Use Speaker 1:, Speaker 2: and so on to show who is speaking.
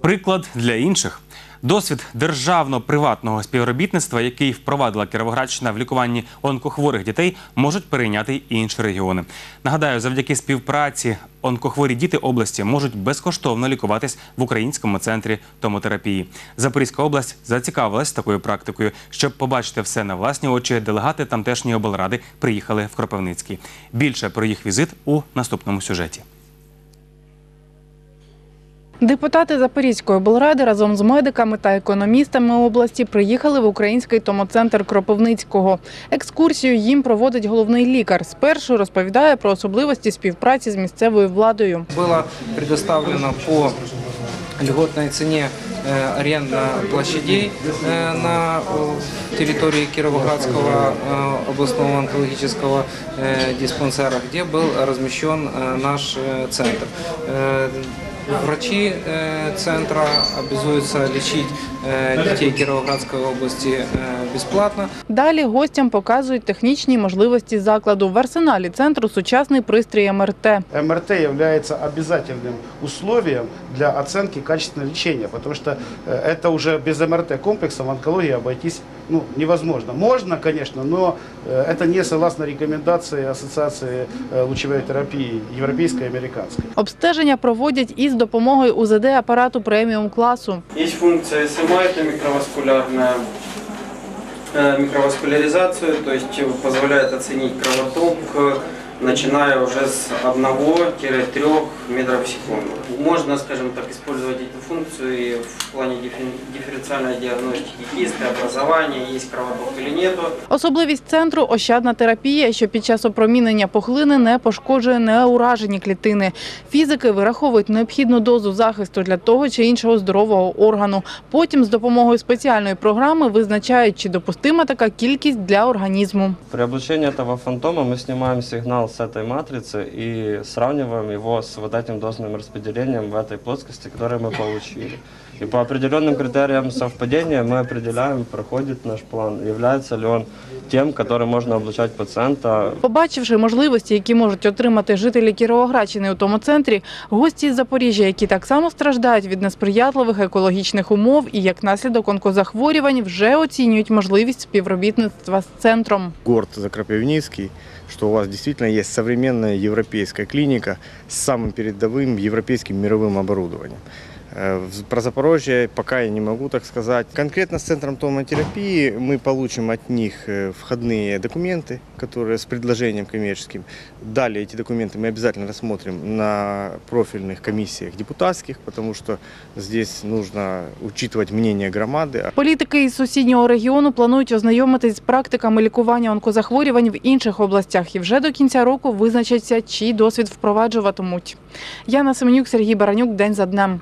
Speaker 1: Приклад для інших. Досвід державно-приватного співробітництва, який впровадила Кіровоградщина в лікуванні онкохворих дітей, можуть перейняти й інші регіони. Нагадаю, завдяки співпраці онкохворі діти області можуть безкоштовно лікуватись в українському центрі томотерапії. Запорізька область зацікавилась такою практикою. Щоб побачити все на власні очі, делегати тамтешньої облради приїхали в Кропивницький. Більше про їх візит у наступному сюжеті.
Speaker 2: Депутати Запорізької облради разом з медиками та економістами області приїхали в український томоцентр Кропивницького. Екскурсію їм проводить головний лікар. Спершу розповідає про особливості співпраці з місцевою владою.
Speaker 3: Было предоставлено по льготной цене э, аренда площадей э, на э, территории Кировоградского э, областного онкологического э, диспансера, где был размещен э, наш э, центр. Э, Врачи э, центра обязуются лечить э, детей Кировоградской области э, бесплатно.
Speaker 2: Далі гостям показують технічні можливості закладу. В арсеналі центру сучасний пристрій МРТ.
Speaker 4: МРТ является обязательным условием для оценки качественного лечения, потому что э, это уже без МРТ комплексом в онкологии обойтись ну, невозможно. Можно, конечно, но э, это не согласно рекомендации Ассоциации э, лучевой терапии европейской и американской.
Speaker 2: Обстеження проводять із допомогою УЗД апарату преміум класу.
Speaker 5: Есть функция СМА, это микроваскулярная э, микроваскуляризацию, то есть э, позволяет оценить кровоток, э, начиная уже с 1-3 метров в секунду. Можно, скажем так, использовать эту функцию и в плане диффер- дифференциальной диагностики кисты, образования, есть кровоток или нету.
Speaker 2: Особливість центру ощадна терапія, що під час опромінення пухлини не пошкоджує неуражені клітини. Фізики вираховують необхідну дозу захисту для того чи іншого здорового органу. Потім з допомогою спеціальної програми визначають, чи допустима така кількість для організму.
Speaker 6: При облучении этого фантома мы снимаем сигнал с этой матрицы и сравниваем его с вот этим дозным распределением в этой плоскости, которую мы получили. И по определенным критериям совпадения мы определяем, проходит наш план, является ли он тем, которым можно облучать пациента
Speaker 2: Побачивши можливості, які можуть отримати жителі Кіровоградщини у тому центрі, гості з Запоріжжя, які так само страждають від несприятливих екологічних умов і як наслідок онкозахворювань, вже оцінюють можливість співробітництва з центром.
Speaker 7: горд за Кропивницкий, что у вас действительно есть современная европейская клиника с самым передовым европейским мировым оборудованием. Э, в- Про Запорожье пока я не могу так сказать. Конкретно с центром томотерапии мы получим от них э, входные документы, которые с предложением коммерческим. Далее эти документы мы обязательно рассмотрим на профильных комиссиях депутатских, потому что здесь нужно учитывать мнение громады,
Speaker 2: Політики із сусіднього регіону планують ознайомитись з практиками лікування онкозахворювань в інших областях і вже до кінця року визначаться, чий досвід впроваджуватимуть. Яна Семенюк, Сергій Баранюк. День за днем.